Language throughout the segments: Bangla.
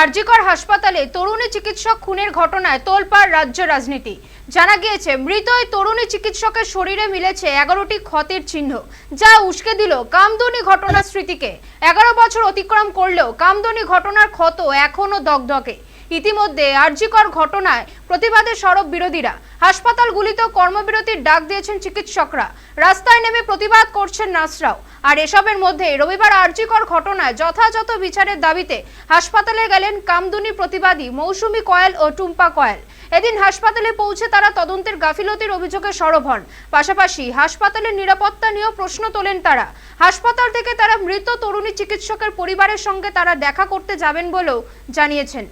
আরজিকর হাসপাতালে তরুণী চিকিৎসক খুনের ঘটনায় তোলপাড় রাজ্য রাজনীতি। জানা গিয়েছে মৃত ওই তরুণী চিকিৎসকের শরীরে মিলেছে এগারোটি ক্ষতের চিহ্ন, যা উস্কে দিল কামদুনি ঘটনার স্মৃতিকে। এগারো বছর অতিক্রম করলেও কামদুনি ঘটনার ক্ষত এখনও দগদগে। ইতিমধ্যে আরজিকর ঘটনায় প্রতিবাদে সরব বিরোধীরা। হাসপাতালগুলিতে কর্মবিরতির ডাক দিয়েছেন চিকিৎসকরা। রাস্তায় নেমে প্রতিবাদ করছেন নার্সরাও। আর এসবের মধ্যে রবিবার আরজিকর ঘটনায় যথাযথ বিচারের দাবিতে হাসপাতালে গেলেন কামদুনি প্রতিবাদী মৌসুমি কয়েল ও টুম্পা কয়েল। এদিন হাসপাতালে পৌঁছে তারা তদন্তের গাফিলতির অভিযোগে সরব হন। পাশাপাশি হাসপাতালের নিরাপত্তা নিয়েও প্রশ্ন তোলেন তারা। হাসপাতাল থেকে তারা মৃত তরুণী চিকিৎসকের পরিবারের সঙ্গে তারা দেখা করতে যাবেন বলেও জানিয়েছেন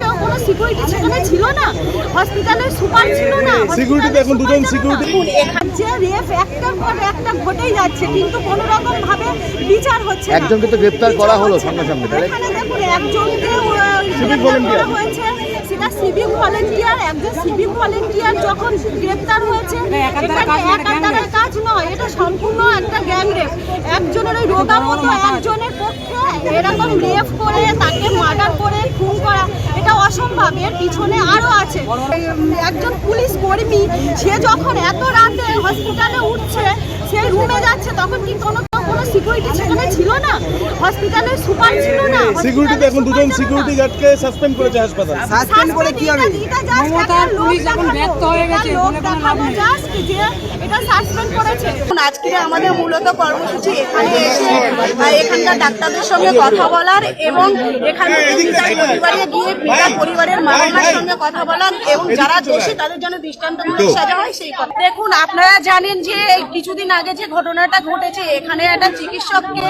কোনো সিকিউরিটি সেখানে ছিল না। হসপিটালের সুপার ছিল না। তো এখন দুজন security- এখানে যে রেপ একটার পর একটা ঘটেই যাচ্ছে কিন্তু কোনো রকম ভাবে বিচার হচ্ছে একজনকে তো গ্রেপ্তার করা হলো সঙ্গে, তাহলে? এখানে দেখুন একজনকে Civic করা হয়েছে। সেটা সিভিক ভলেন্টিয়ার একজন সিভিক ভলেন্টিয়ার যখন গ্রেপ্তার হয়েছে একাধারে কাজ নয় এটা সম্পূর্ণ একটা গ্যাং রেপ একজনের ওই রোগা মতো একজনের পক্ষে এরকম রেপ করে তাকে মার্ডার করে খুন করা। এটা অসম্ভব এর পিছনে আরও আছে। একজন পুলিশ কর্মী, সে যখন এত রাতে হসপিটালে উঠছে, সে রুমে যাচ্ছে, তখন কি কোনো কোনো সিকিউরিটি সেখানে ছিল না? হসপিটালের সুপার ছিল না সিকিউরিটি এখন দুজন সিকিউরিটি গার্ডকে সাসপেন্ড করেছে হাসপাতাল। সাসপেন্ড করে কি হবে? মমতার পুলিশ এখন ব্যর্থ হয়ে গেছে, বলে কোনো লাভ নেই। এটা সাসপেন্ড করেছে। আজকে আমাদের মূলত কর্মসূচি এখানে এসে এখানকার ডাক্তারদের সঙ্গে কথা বলার এবং এখানে পরিবারে গিয়ে পিতার পরিবারের মা সঙ্গে কথা বলার এবং যারা দোষী তাদের জন্য দৃষ্টান্তমূলক সাজা হয় সেই কথা। দেখুন আপনারা জানেন যে এই কিছুদিন আগে যে ঘটনাটা ঘটেছে এখানে একটা চিকিৎসককে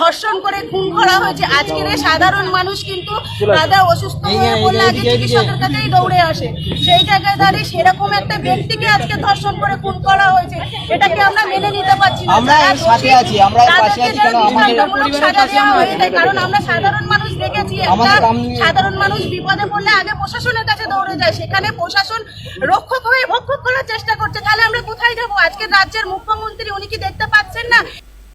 ধর্ষণ করে খুন করা হয়েছে। আজকের সাধারণ মানুষ কিন্তু দাদা অসুস্থ হয়ে পড়লে আগে চিকিৎসকের কাছেই দৌড়ে আসে। সেই জায়গায় দাঁড়িয়ে সেরকম একটা ব্যক্তিকে আজকে ধর্ষণ করে খুন করা হয়েছে এটাকে আমরা মেনে নিতে পারছি না। আমরা সাথে আছি, আমরা পাশে আছি, যেন আমাদের দেওয়া হয়, এটাই কারণ আমরা সাধারণ মানুষ দেখেছি সাধারণ মানুষ বিপদে পড়লে আগে প্রশাসনের কাছে দৌড়ে যায়। সেখানে প্রশাসন রক্ষক হয়ে ভক্ষক করার চেষ্টা করছে। তাহলে আমরা কোথায় যাব? আজকে রাজ্যের মুখ্যমন্ত্রী উনি কি দেখতে পাচ্ছেন না?